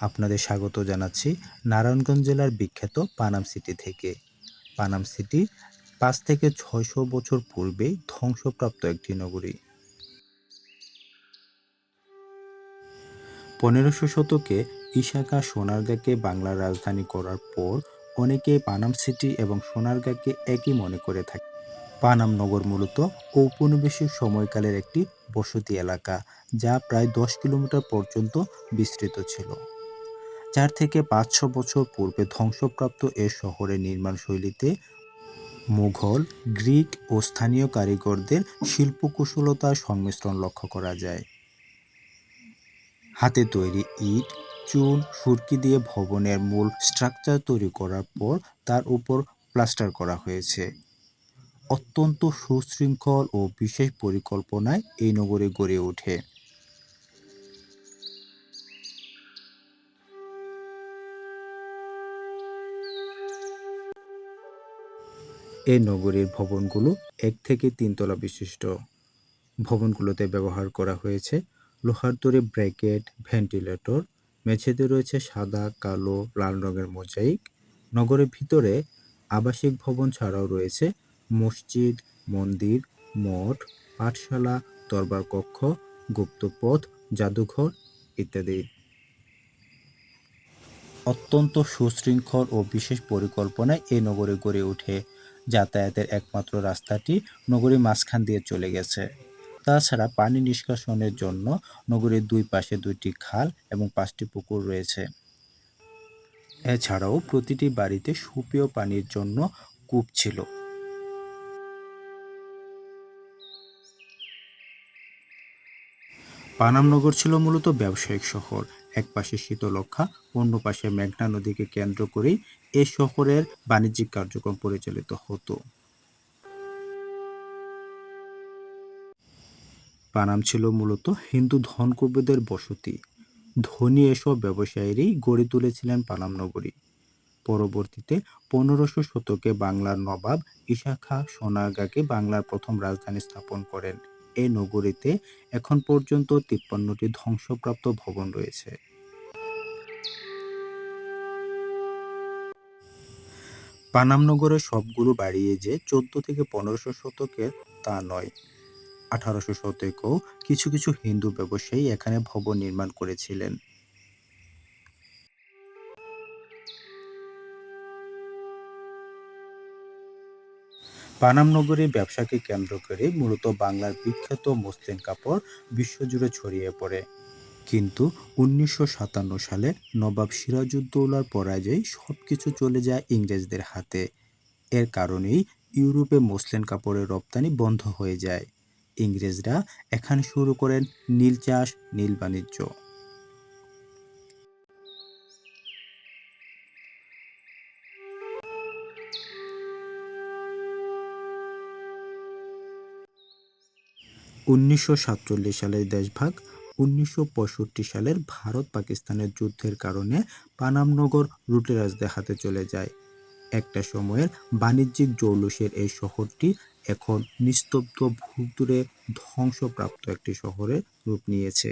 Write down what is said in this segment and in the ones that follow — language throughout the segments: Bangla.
আপনাদের স্বাগত জানাচ্ছি নারায়ণগঞ্জ জেলার বিখ্যাত পানাম সিটি থেকে। পানাম সিটি পাঁচ থেকে ছয়শো বছর পূর্বে ধ্বংসপ্রাপ্ত একটি নগরী। পনেরোশো শতকে ইশাকা সোনারগাঁকে বাংলার রাজধানী করার পর অনেকে পানাম সিটি এবং সোনারগাঁকে একই মনে করে থাকে। পানাম নগর মূলত ঔপনিবেশিক সময়কালের একটি বসতি এলাকা, যা প্রায় দশ কিলোমিটার পর্যন্ত বিস্তৃত ছিল। চার থেকে পাঁচশো বছর পূর্বে ধ্বংসপ্রাপ্ত এ শহরের নির্মাণশৈলীতে মুঘল, গ্রিক ও স্থানীয় কারিগরদের শিল্পকুশলতার সংমিশ্রণ লক্ষ্য করা যায়। হাতে তৈরি ইট, চুন, সুরকি দিয়ে ভবনের মূল স্ট্রাকচার তৈরি করার পর তার উপর প্লাস্টার করা হয়েছে। অত্যন্ত সুশৃঙ্খল ও বিশেষ পরিকল্পনায় এই নগরী গড়ে ওঠে। এই নগরীর ভবনগুলো এক থেকে তিনতলা বিশিষ্ট। ভবনগুলোতে ব্যবহার করা হয়েছে লোহার তৈরি ব্র্যাকেট, ভেন্টিলেটর, মেঝেতে রয়েছে সাদা, কালো, লাল রঙের মোজাইক। নগরের ভিতরে আবাসিক ভবন ছাড়াও রয়েছে মসজিদ, মন্দির, মঠ, পাঠশালা, দরবার কক্ষ, গুপ্তপথ, জাদুঘর ইত্যাদি। অত্যন্ত সুশৃঙ্খল ও বিশেষ পরিকল্পনায় এই নগরে গড়ে ওঠে। যাতায়াতের একমাত্র রাস্তাটি নগরীর মাঝখান দিয়ে চলে গেছে। তাছাড়া পানি নিষ্কাশনের জন্য নগরীর দুই পাশে দুইটি খাল এবং পাঁচটি পুকুর রয়েছে। এছাড়াও প্রতিটি বাড়িতে সুপেয় পানির জন্য কূপ ছিল। পানামনগর ছিল মূলত ব্যবসায়িক শহর। এক পাশে শীতলক্ষা অন্য পাশে মেঘনা নদীকে কেন্দ্র করেই এ শহরের বাণিজ্যিক কার্যক্রম পরিচালিত হতো। পানাম ছিল মূলত হিন্দু ধনকুবেরদের বসতি। ধনী এসব ব্যবসায়ীরই গড়ে তুলেছিলেন পানাম নগরী। পরবর্তীতে পনেরোশো শতকে বাংলার নবাব ঈশা খাঁ সোনারগাঁকে বাংলার প্রথম রাজধানী স্থাপন করেন। এই নগরীতে এখন পর্যন্ত তিপ্পান্নটি ধ্বংসপ্রাপ্ত ভবন রয়েছে। পানাম নগরের সবগুলো বাড়িয়ে যে চোদ্দ থেকে পনেরোশো শতকের তা নয়, আঠারোশো শতকেও কিছু কিছু হিন্দু ব্যবসায়ী এখানে ভবন নির্মাণ করেছিলেন। পানাম নগরীর ব্যবসাকে কেন্দ্র করে মূলত বাংলার বিখ্যাত মসলিন কাপড় বিশ্বজুড়ে ছড়িয়ে পড়ে। কিন্তু উনিশশো সাতান্ন সালে নবাব সিরাজউদ্দৌলার পরাজয়ে সব কিছু চলে যায় ইংরেজদের হাতে। এর কারণেই ইউরোপে মসলিন কাপড়ের রপ্তানি বন্ধ হয়ে যায়। ইংরেজরা এখানে শুরু করেন নীল চাষ, নীল বাণিজ্য। উনিশশো সাতচল্লিশ সালের দেশভাগ উনিশশো পঁয়ষট্টি সালের ভারত পাকিস্তানের যুদ্ধের কারণে পানামনগর রুটেরাজ দেখাতে চলে যায় একটা সময়ের বাণিজ্যিক জৌলুসের এই শহরটি এখন নিস্তব্ধ ভূতুরে ধ্বংসপ্রাপ্ত একটি শহরে রূপ নিয়েছে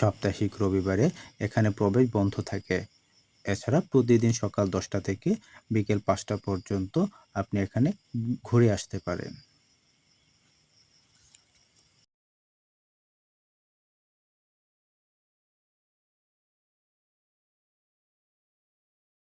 সাপ্তাহিক রবিবারে এখানে প্রবেশ বন্ধ থাকে। এছাড়া প্রতিদিন সকাল দশটা থেকে বিকেল পাঁচটা পর্যন্ত আপনি এখানে ঘুরে আসতে পারেন।